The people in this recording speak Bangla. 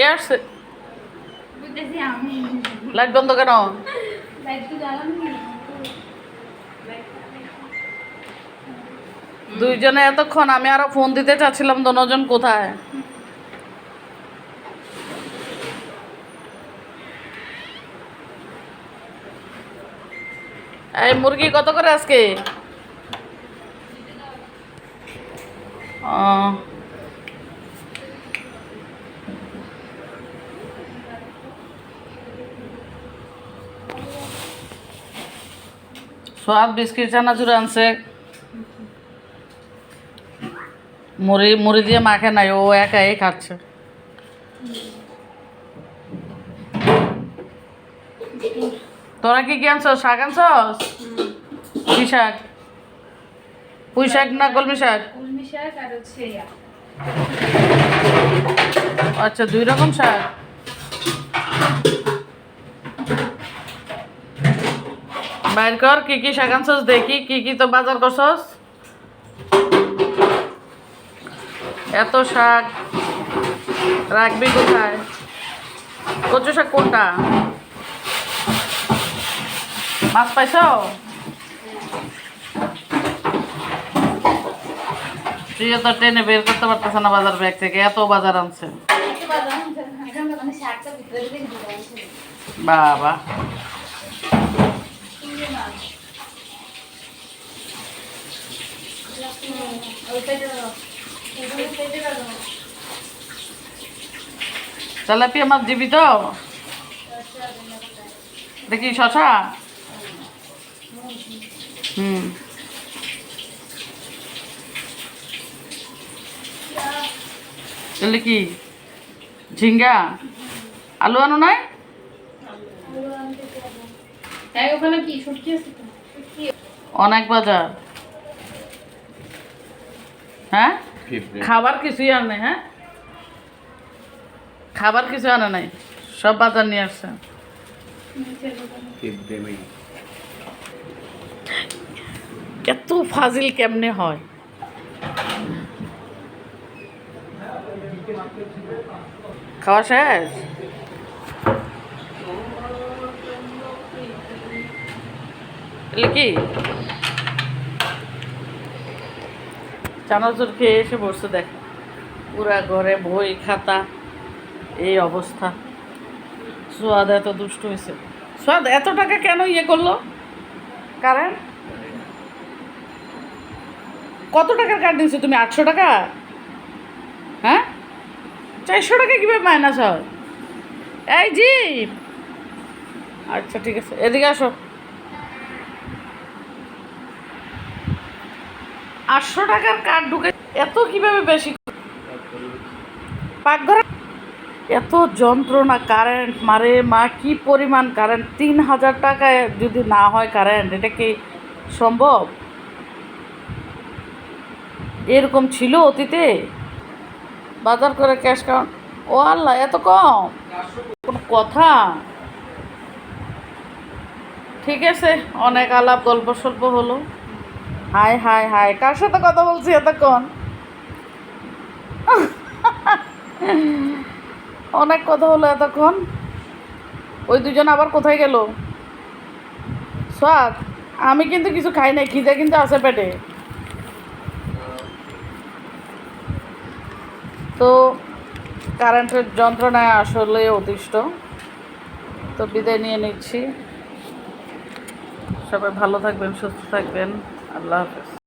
কে আসছে? লাইট বন্ধ কেন? দুইজনে এতক্ষণ আমি আরও ফোন দিতে চাচ্ছিলাম দনোজন কোথায়? এই মুরগি কত করে আজকে? ও। সোয়াদ বিস্কিট চানাচুর আনছে। মুড়ি মুড়ি দিয়ে মাখে নাই ও একাই খাচ্ছে। তোরা কি কি আনছস? শাক আনছস? কি শাক? পুঁই শাক না কলমি শাক? আচ্ছা দুই রকম শাক? বাইর কর কি কি শাক আনছস দেখি কি কি তো বাজার করছস? এত শাক রাখবি কোথায়? কচু শাক কোনটা? মাছ পাইছ? তুইও তো টেনে বের করতে পারতেছে না বাজার ব্যাগ থেকে এত বাজার আনছে। মানে বাবা। তেলাপিয়া মাছ দিবি তো? দেখি শশা? হুম। তাহলে কি? ঝিঙ্গা? আলু আনো নাই? তাই ওখানে কি শুটকি আছে তো? অনেক বাজার। হ্যাঁ? খাবার কিছুই আনে হ্যাঁ? খাবার কিছু আনে নাই সব বাজার নিয়ে আসছে। এত ফাজিল কেমনে হয়? খাওয়া শেষ? এলে কি? চানাচুর খেয়ে এসে বসছে, দেখ। পুরা ঘরে বই, খাতা, এই অবস্থা। সোয়াদ এত দুষ্ট হয়েছে। সোয়াদ এত টাকা কেন ইয়ে করল? কারেন্ট? কত টাকার কার্ড দিয়েছ তুমি? আটশো টাকা? হ্যাঁ? চারশো টাকা কীভাবে মাইনাস হয়? এই জি আচ্ছা ঠিক আছে। এদিকে আসো। আটশো টাকার কার্ড ঢুকে এত কীভাবে বেশি পাকঘরে এত যন্ত্রণা কারেন্ট মারে, মা, কি পরিমাণ কারেন্ট তিন হাজার টাকায় যদি না হয় কারেন্ট এটা কি সম্ভব? এরকম ছিল অতীতে? বাজার করে ক্যাশ কাউন্ট ও আল্লাহ, এত কম? কোনো কথা? ঠিক আছে, অনেক আলাপ গল্প সল্প হলো। হাই হাই হাই, কার সাথে কথা বলছি এতক্ষণ? অনেক কথা হলো এতক্ষণ। ওই দুজন আবার কোথায় গেল? স্বাদ আমি কিন্তু কিছু খাই নাই, খিদে কিন্তু আছে পেটে। তো কারেন্টের যন্ত্রণায় আসলে অতিষ্ঠ। তো বিদায় নিয়ে নিচ্ছি। সবাই ভালো থাকবেন, সুস্থ থাকবেন। আল্লাহ হাফেজ